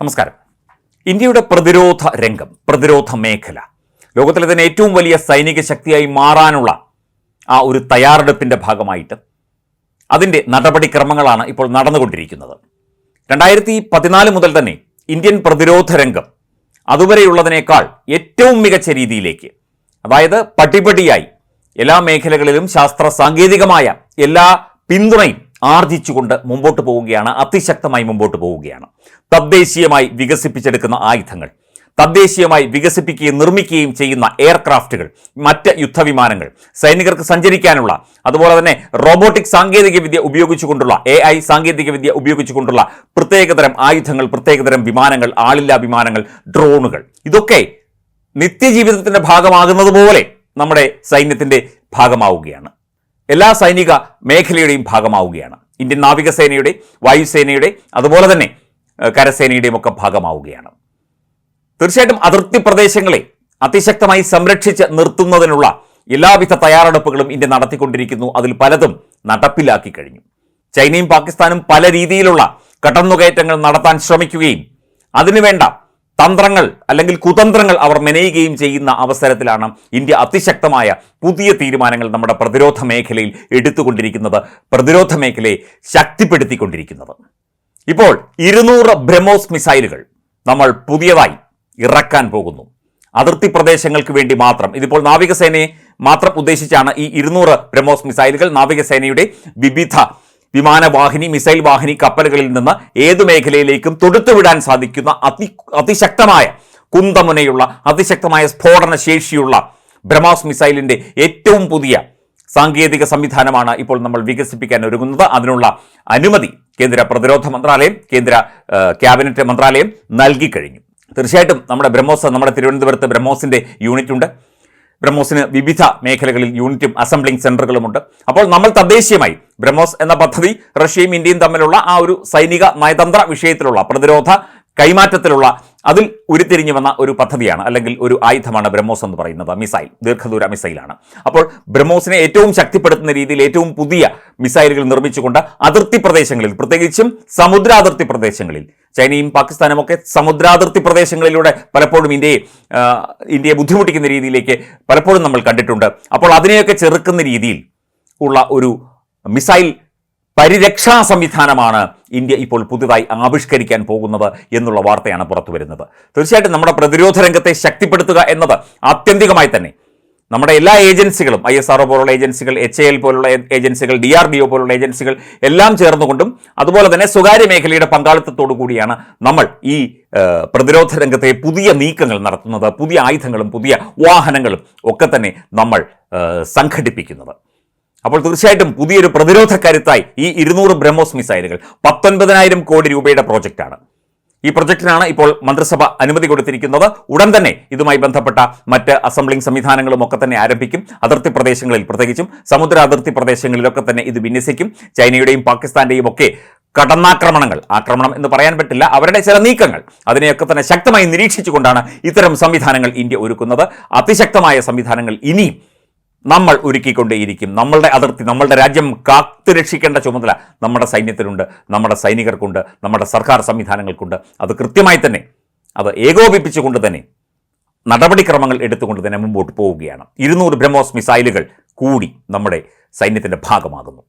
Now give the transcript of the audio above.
നമസ്കാരം. ഇന്ത്യയുടെ പ്രതിരോധ രംഗം പ്രതിരോധ മേഖല. ലോകത്തിലെ തന്നെ ഏറ്റവും വലിയ സൈനിക ശക്തിയായി മാറാനുള്ള ആ ഒരു തയ്യാറെടുപ്പിന്റെ ഭാഗമായിട്ട് അതിന്റെ നടപടിക്രമങ്ങളാണ് ഇപ്പോൾ നടന്നുകൊണ്ടിരിക്കുന്നത്. രണ്ടായിരത്തി പതിനാല് മുതൽ തന്നെ ഇന്ത്യൻ പ്രതിരോധ രംഗം അതുവരെയുള്ളതിനേക്കാൾ ഏറ്റവും മികച്ച രീതിയിലേക്ക് അതായത് പടിപടിയായി എല്ലാ മേഖലകളിലും ശാസ്ത്ര സാങ്കേതികമായ എല്ലാ പിന്തുണയും ആർജിച്ചുകൊണ്ട് മുമ്പോട്ട് പോവുകയാണ് അതിശക്തമായി മുമ്പോട്ട് പോവുകയാണ്. തദ്ദേശീയമായി വികസിപ്പിച്ചെടുക്കുന്ന ആയുധങ്ങൾ തദ്ദേശീയമായി വികസിപ്പിക്കുകയും നിർമ്മിക്കുകയും ചെയ്യുന്ന എയർക്രാഫ്റ്റുകൾ മറ്റ് യുദ്ധവിമാനങ്ങൾ സൈനികർക്ക് സഞ്ചരിക്കാനുള്ള അതുപോലെ തന്നെ റോബോട്ടിക് സാങ്കേതികവിദ്യ ഉപയോഗിച്ചുകൊണ്ടുള്ള എ ഐ സാങ്കേതികവിദ്യ ഉപയോഗിച്ചുകൊണ്ടുള്ള പ്രത്യേകതരം ആയുധങ്ങൾ പ്രത്യേകതരം വിമാനങ്ങൾ ആളില്ലാ വിമാനങ്ങൾ ഡ്രോണുകൾ. ഇതൊക്കെ നിത്യജീവിതത്തിന്റെ ഭാഗമാകുന്നത് പോലെ നമ്മുടെ സൈന്യത്തിന്റെ ഭാഗമാവുകയാണ്. എല്ലാ സൈനിക മേഖലയുടെയും ഭാഗമാവുകയാണ്. ഇന്ത്യൻ നാവികസേനയുടെ വായുസേനയുടെ അതുപോലെ തന്നെ കരസേനയുടെയും ഒക്കെ ഭാഗമാവുകയാണ്. തീർച്ചയായിട്ടും അതിർത്തി പ്രദേശങ്ങളെ അതിശക്തമായി സംരക്ഷിച്ച് നിർത്തുന്നതിനുള്ള എല്ലാവിധ തയ്യാറെടുപ്പുകളും ഇന്ത്യ നടത്തിക്കൊണ്ടിരിക്കുന്നു. അതിൽ പലതും നടപ്പിലാക്കി കഴിഞ്ഞു. ചൈനയും പാകിസ്ഥാനും പല രീതിയിലുള്ള കടന്നുകയറ്റങ്ങൾ നടത്താൻ ശ്രമിക്കുകയും അതിനുവേണ്ട തന്ത്രങ്ങൾ അല്ലെങ്കിൽ കുതന്ത്രങ്ങൾ അവർ മെനയുകയും ചെയ്യുന്ന അവസരത്തിലാണ് ഇന്ത്യ അതിശക്തമായ പുതിയ തീരുമാനങ്ങൾ നമ്മുടെ പ്രതിരോധ മേഖലയിൽ എടുത്തുകൊണ്ടിരിക്കുന്നത്. പ്രതിരോധ മേഖലയെ ശക്തിപ്പെടുത്തിക്കൊണ്ടിരിക്കുന്നത്. ഇപ്പോൾ ഇരുന്നൂറ് ബ്രഹ്മോസ് മിസൈലുകൾ നമ്മൾ പുതിയതായി ഇറക്കാൻ പോകുന്നു. അതിർത്തി പ്രദേശങ്ങൾക്ക് വേണ്ടി മാത്രം. ഇതിപ്പോൾ നാവികസേനയെ മാത്രം ഉദ്ദേശിച്ചാണ് ഈ ഇരുന്നൂറ് ബ്രഹ്മോസ് മിസൈലുകൾ നാവികസേനയുടെ വിവിധ വിമാനവാഹിനി മിസൈൽ വാഹിനി കപ്പലുകളിൽ നിന്ന് ഏതു മേഖലയിലേക്കും തൊടുത്തുവിടാൻ സാധിക്കുന്ന അതി അതിശക്തമായ കുന്തമുനയുള്ള അതിശക്തമായ സ്ഫോടന ശേഷിയുള്ള ബ്രഹ്മോസ് മിസൈലിന്റെ ഏറ്റവും പുതിയ സാങ്കേതിക സംവിധാനമാണ് ഇപ്പോൾ നമ്മൾ വികസിപ്പിക്കാൻ ഒരുങ്ങുന്നത്. അതിനുള്ള അനുമതി കേന്ദ്ര പ്രതിരോധ മന്ത്രാലയം കേന്ദ്ര ക്യാബിനറ്റ് മന്ത്രാലയം നൽകിക്കഴിഞ്ഞു തീർച്ചയായിട്ടും നമ്മുടെ ബ്രഹ്മോസ് നമ്മുടെ തിരുവനന്തപുരത്ത് ബ്രഹ്മോസിന്റെ യൂണിറ്റ് ഉണ്ട്. ബ്രഹ്മോസിന് വിവിധ മേഖലകളിൽ യൂണിറ്റും അസംബ്ലിംഗ് സെന്ററുകളുമുണ്ട് അപ്പോൾ നമ്മൾ തദ്ദേശീയമായി ബ്രഹ്മോസ് എന്ന പദ്ധതി റഷ്യയും ഇന്ത്യയും തമ്മിലുള്ള ആ ഒരു സൈനിക നയതന്ത്ര വിഷയത്തിലുള്ള പ്രതിരോധ കൈമാറ്റത്തിലുള്ള അതിൽ ഉരുത്തിരിഞ്ഞു വന്ന ഒരു പദ്ധതിയാണ് അല്ലെങ്കിൽ ഒരു ആയുധമാണ് ബ്രഹ്മോസ് എന്ന് പറയുന്നത് മിസൈൽ ദീർഘദൂര മിസൈലാണ്. അപ്പോൾ ബ്രഹ്മോസിനെ ഏറ്റവും ശക്തിപ്പെടുത്തുന്ന രീതിയിൽ ഏറ്റവും പുതിയ മിസൈലുകൾ നിർമ്മിച്ചുകൊണ്ട് അതിർത്തി പ്രദേശങ്ങളിൽ പ്രത്യേകിച്ചും സമുദ്രാതിർത്തി പ്രദേശങ്ങളിൽ ചൈനയും പാകിസ്ഥാനും ഒക്കെ സമുദ്രാതിർത്തി പ്രദേശങ്ങളിലൂടെ പലപ്പോഴും ഇന്ത്യയെ ഇന്ത്യയെ ബുദ്ധിമുട്ടിക്കുന്ന രീതിയിലേക്ക് പലപ്പോഴും നമ്മൾ കണ്ടിട്ടുണ്ട്. അപ്പോൾ അതിനെയൊക്കെ ചെറുക്കുന്ന രീതിയിൽ ഉള്ള ഒരു മിസൈൽ പരിരക്ഷാ സംവിധാനമാണ് ഇന്ത്യ ഇപ്പോൾ പുതുതായി ആവിഷ്കരിക്കാൻ പോകുന്നത് എന്നുള്ള വാർത്തയാണ് പുറത്തു വരുന്നത്. തീർച്ചയായിട്ടും നമ്മുടെ പ്രതിരോധ രംഗത്തെ ശക്തിപ്പെടുത്തുക എന്നത് ആത്യന്തികമായി തന്നെ നമ്മുടെ എല്ലാ ഏജൻസികളും ഐ എസ് ആർ പോലുള്ള ഏജൻസികൾ എച്ച് എൽ പോലുള്ള ഏജൻസികൾ ഡി ആർ ഡി ഒ പോലുള്ള ഏജൻസികൾ എല്ലാം ചേർന്നുകൊണ്ടും അതുപോലെ തന്നെ സ്വകാര്യ മേഖലയുടെ പങ്കാളിത്തത്തോടു കൂടിയാണ് നമ്മൾ ഈ പ്രതിരോധ രംഗത്തെ പുതിയ നീക്കങ്ങൾ നടത്തുന്നത് പുതിയ ആയുധങ്ങളും പുതിയ വാഹനങ്ങളും ഒക്കെ തന്നെ നമ്മൾ സംഘടിപ്പിക്കുന്നത്. അപ്പോൾ തീർച്ചയായിട്ടും പുതിയൊരു പ്രതിരോധ കരുത്തായി ഈ ഇരുന്നൂറ് ബ്രഹ്മോസ് മിസൈലുകൾ പത്തൊൻപതിനായിരം കോടി രൂപയുടെ പ്രോജക്റ്റാണ്. ഈ പ്രൊജക്ടിനാണ് ഇപ്പോൾ മന്ത്രിസഭ അനുമതി കൊടുത്തിരിക്കുന്നത്. ഉടൻ തന്നെ ഇതുമായി ബന്ധപ്പെട്ട മറ്റ് അസംബ്ലിംഗ് സംവിധാനങ്ങളും ഒക്കെ തന്നെ ആരംഭിക്കും. അതിർത്തി പ്രദേശങ്ങളിൽ പ്രത്യേകിച്ചും സമുദ്ര അതിർത്തി പ്രദേശങ്ങളിലൊക്കെ തന്നെ ഇത് വിന്യസിക്കും. ചൈനയുടെയും പാകിസ്ഥാന്റെയും ഒക്കെ കടന്നാക്രമണങ്ങൾ ആക്രമണം എന്ന് പറയാൻ പറ്റില്ല. അവരുടെ ചില നീക്കങ്ങൾ അതിനെയൊക്കെ തന്നെ ശക്തമായി നിരീക്ഷിച്ചുകൊണ്ടാണ് ഇത്തരം സംവിധാനങ്ങൾ ഇന്ത്യ ഒരുക്കുന്നത്. അതിശക്തമായ സംവിധാനങ്ങൾ ഇനിയും നമ്മൾ ഒരുക്കിക്കൊണ്ടേയിരിക്കും. നമ്മളുടെ അതിർത്തി നമ്മളുടെ രാജ്യം കാത്തു രക്ഷിക്കേണ്ട ചുമതല നമ്മുടെ സൈന്യത്തിനുണ്ട് നമ്മുടെ സൈനികർക്കുണ്ട് നമ്മുടെ സർക്കാർ സംവിധാനങ്ങൾക്കുണ്ട്. അത് കൃത്യമായി തന്നെ അത് ഏകോപിപ്പിച്ചുകൊണ്ട് തന്നെ നടപടിക്രമങ്ങൾ എടുത്തുകൊണ്ട് തന്നെ മുമ്പോട്ട് പോവുകയാണ്. ഇരുന്നൂറ് ബ്രഹ്മോസ് മിസൈലുകൾ കൂടി നമ്മുടെ സൈന്യത്തിന്റെ ഭാഗമാകുന്നു.